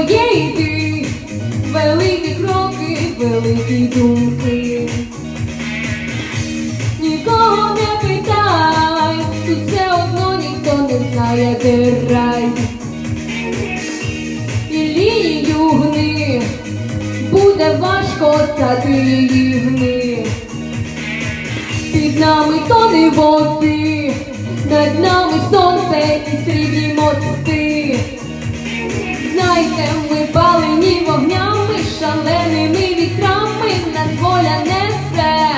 своє йти, великі кроки, великі думки. Нікого не питай, тут все одно ніхто не знає, де рай. І лінію гни, буде важко стати її гни. Під нами тони води, над нами сонце і срібні шаленими вітрами, нас воля несе.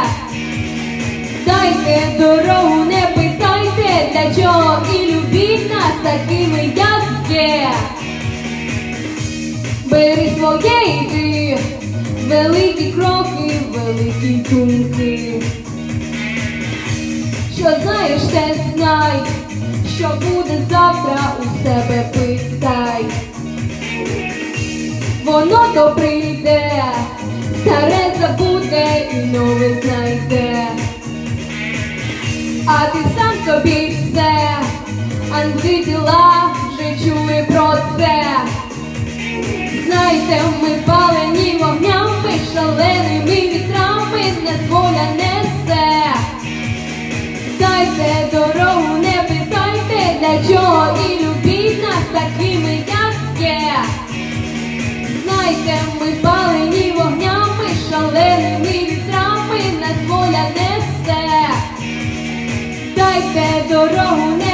Дайте дорогу, не питайте, для чого і любіть нас такими, як є. Бери своє йди, великі кроки, великі думки. Що знаєш, те знай, що буде завтра у себе питай. Воно то антитіла вже чули про це. Знайте, ми палені вогнями, шаленими вітрами, нас несе. Дайте дорогу, не питайте, для чого і любіть нас такими, як є. Знайте, ми палені вогнями, шаленими вітрами, нас воля несе. Дайте дорогу, не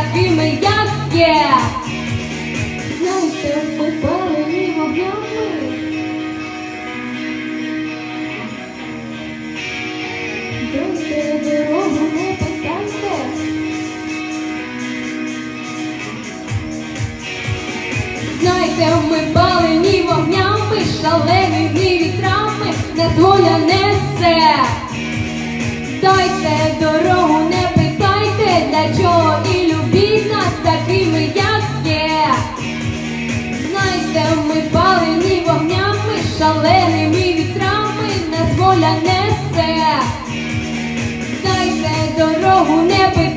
такими, як є. Ми палені вогнями. Дайте дорогу, не питайте. Знайте, ми палені вогнями, шаленими вітрами, нас воля несе. Ми палені вогнями, шаленими вітрами, нас воля несе. Дайте дорогу, не.